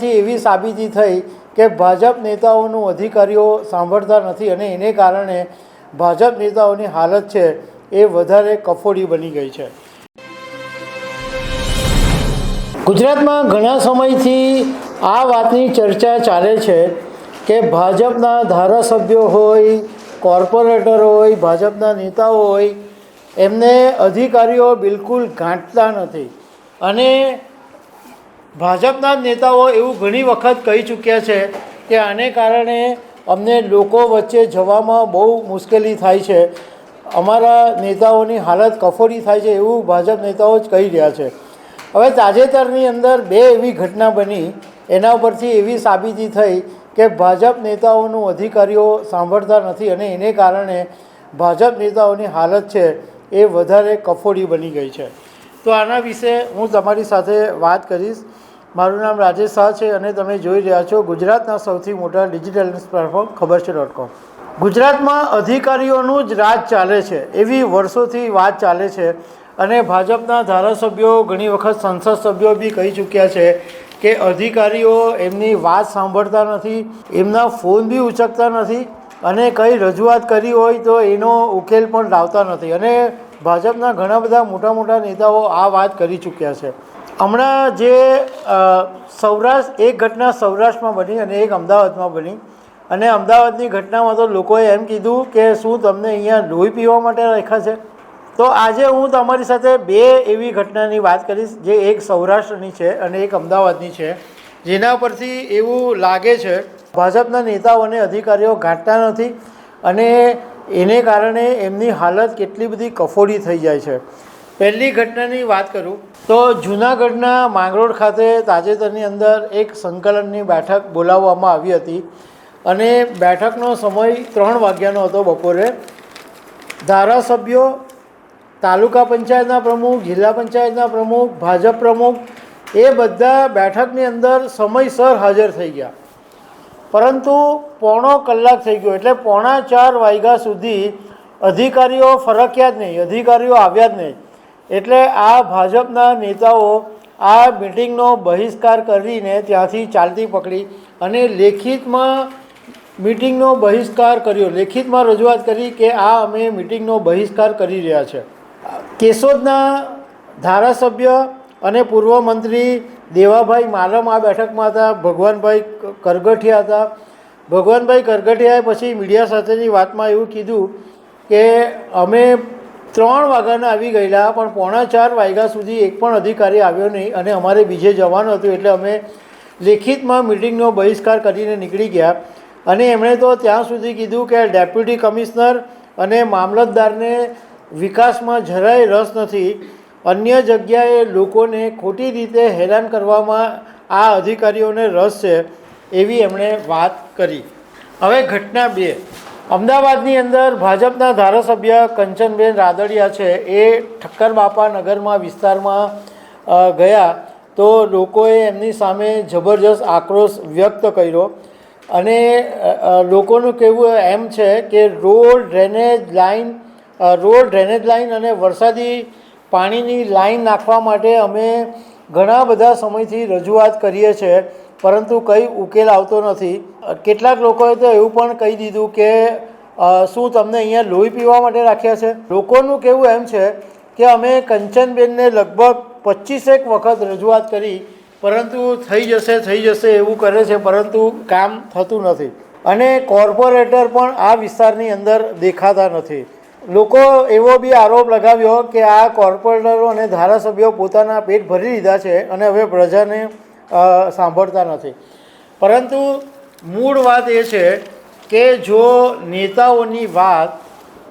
થી એવી સાબિતી થઈ કે ભાજપ નેતાઓનું અધિકારીઓ સાંભળતા નથી અને એને કારણે ભાજપ નેતાઓની હાલત છે એ વધારે કફોડી બની ગઈ છે. ગુજરાતમાં ઘણા સમયથી આ વાતની ચર્ચા ચાલે છે કે ભાજપના ધારાસભ્યો હોય, કોર્પોરેટર હોય, ભાજપના નેતાઓ હોય, એમને અધિકારીઓ બિલકુલ ગાંઠતા નથી. અને ભાજપના નેતાઓ એવું ઘણી વખત કહી ચૂક્યા છે કે આને કારણે અમને લોકો વચ્ચે જવામાં બહુ મુશ્કેલી થાય છે. અમારા નેતાઓની હાલત કફોડી થાય છે એવું ભાજપ નેતાઓ જ કહી રહ્યા છે. હવે તાજેતરની અંદર બે એવી ઘટના બની, એના પરથી એવી સાબિતી થઈ કે ભાજપ નેતાઓનું અધિકારીઓ સાંભળતા નથી અને એને કારણે ભાજપ નેતાઓની હાલત છે એ વધારે કફોડી બની ગઈ છે. તો આના વિશે હું તમારી સાથે વાત કરીશ. મારું નામ રાજેશ શાહ છે અને તમે જોઈ રહ્યા છો ગુજરાતના સૌથી મોટા ડિજિટલ પ્લેટફોર્મ ખબર છે ડોટ કોમ ગુજરાતમાં અધિકારીઓનું જ રાજ ચાલે છે, એવી વર્ષોથી વાત ચાલે છે અને ભાજપના ધારાસભ્યો, ઘણી વખત સંસદ સભ્યો બી કહી ચૂક્યા છે કે અધિકારીઓ એમની વાત સાંભળતા નથી, એમના ફોન બી ઉચકતા નથી અને કંઈ રજૂઆત કરી હોય તો એનો ઉકેલ પણ લાવતા નથી. અને ભાજપના ઘણા બધા મોટા મોટા નેતાઓ આ વાત કરી ચૂક્યા છે. હમણાં જે સૌરાષ્ટ્ર, એક ઘટના સૌરાષ્ટ્રમાં બની અને એક અમદાવાદમાં બની. અને અમદાવાદની ઘટનામાં તો લોકોએ એમ કીધું કે શું તમને અહીંયા લોહી પીવા માટે રાખ્યા છે? તો આજે હું તમારી સાથે બે એવી ઘટનાની વાત કરીશ, જે એક સૌરાષ્ટ્રની છે અને એક અમદાવાદની છે. જેના પરથી એવું લાગે છે, ભાજપના નેતાઓ અને અધિકારીઓ ગાંઠતા નથી અને એને કારણે એમની હાલત કેટલી બધી કફોડી થઈ જાય છે. પહેલી ઘટનાની વાત કરું, તો જૂનાગઢના માંગરોળ ખાતે તાજેતરની અંદર એક સંકલનની બેઠક બોલાવવામાં આવી હતી અને બેઠકનો સમય ત્રણ વાગ્યાનો હતો બપોરે. ધારાસભ્યો, તાલુકા પંચાયતના પ્રમુખ, જિલ્લા પંચાયતના પ્રમુખ, ભાજપ પ્રમુખ, એ બધા બેઠકની અંદર સમયસર હાજર થઈ ગયા. પરંતુ પોણો કલાક થઈ ગયો, એટલે પોણા ચાર વાગ્યા સુધી અધિકારીઓ ફરક્યા જ નહીં, અધિકારીઓ આવ્યા જ નહીં. એટલે આ ભાજપના નેતાઓ આ મિટિંગનો બહિષ્કાર કરીને ત્યાંથી ચાલતી પકડી અને લેખિતમાં મિટિંગનો બહિષ્કાર કર્યો. લેખિતમાં રજૂઆત કરી કે આ અમે મિટિંગનો બહિષ્કાર કરી રહ્યા છે. કેશોદના ધારાસભ્ય અને પૂર્વ મંત્રી દેવાભાઈ માલમ આ બેઠકમાં હતા, ભગવાનભાઈ કરગઠિયા હતા. ભગવાનભાઈ કરગઠિયાએ પછી મીડિયા સાથેની વાતમાં એવું કીધું કે અમે ત્રણ વાગ્યાના આવી ગયેલા, પણ પોણા ચાર વાગ્યા સુધી એક પણ અધિકારી આવ્યો નહીં અને અમારે બીજે જવાનું હતું એટલે અમે લેખિતમાં મિટિંગનો બહિષ્કાર કરીને નીકળી ગયા. અને એમણે તો ત્યાં સુધી કીધું કે ડેપ્યુટી કમિશનર અને મામલતદારને વિકાસમાં જરાય રસ નથી. અન્ય જગ્યાએ લોકોને ખોટી રીતે હેરાન કરવામાં આ અધિકારીઓને રસ છે એવી એમણે વાત કરી. હવે ઘટના બે. અમદાવાદની અંદર ભાજપના ધારાસભ્ય કંચનબેન રાદડિયા છે. એ ઠક્કર બાપા નગરમાં વિસ્તારમાં ગયા તો લોકોએ એમની સામે જબરજસ્ત આક્રોશ વ્યક્ત કર્યો અને લોકોનું કહેવું એમ છે કે road drainage line road drainage line અને વરસાદી પાણીની લાઈન નાખવા માટે અમે ઘણા બધા સમયથી રજૂઆત કરીએ છીએ. પરંતુ કંઈ ઉકેલ આવતો નથી. કેટલાક લોકોએ તો એવું પણ કહી દીધું કે શું તમને અહીંયા લોહી પીવા માટે રાખ્યા છે? લોકોનું કહેવું એમ છે કે અમે કંચનબેનને લગભગ પચીસેક વખત રજૂઆત કરી, પરંતુ થઈ જશે થઈ જશે એવું કરે છે, પરંતુ કામ થતું નથી. અને કોર્પોરેટર પણ આ વિસ્તારની અંદર દેખાતા નથી. લોકો એવો બી આરોપ લગાવ્યો કે આ કોર્પોરેટરો અને ધારાસભ્યો પોતાના પેટ ભરી લીધા છે અને હવે પ્રજાને સાંભળતા નથી. પરંતુ મૂળ વાત એ છે કે જો નેતાઓની વાત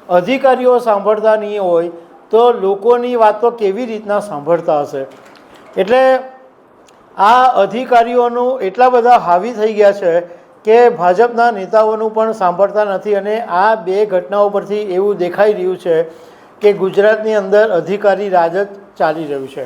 અધિકારીઓ સાંભળતા નહીં હોય, તો લોકોની વાત કેવી રીતના સાંભળતા હશે? એટલે આ અધિકારીઓનું એટલા બધા હાવી થઈ ગયા છે કે ભાજપના નેતાઓનું પણ સાંભળતા નથી અને આ બે ઘટનાઓ પરથી એવું દેખાઈ રહ્યું છે કે ગુજરાતની અંદર અધિકારી રાજ જ ચાલી રહ્યું છે.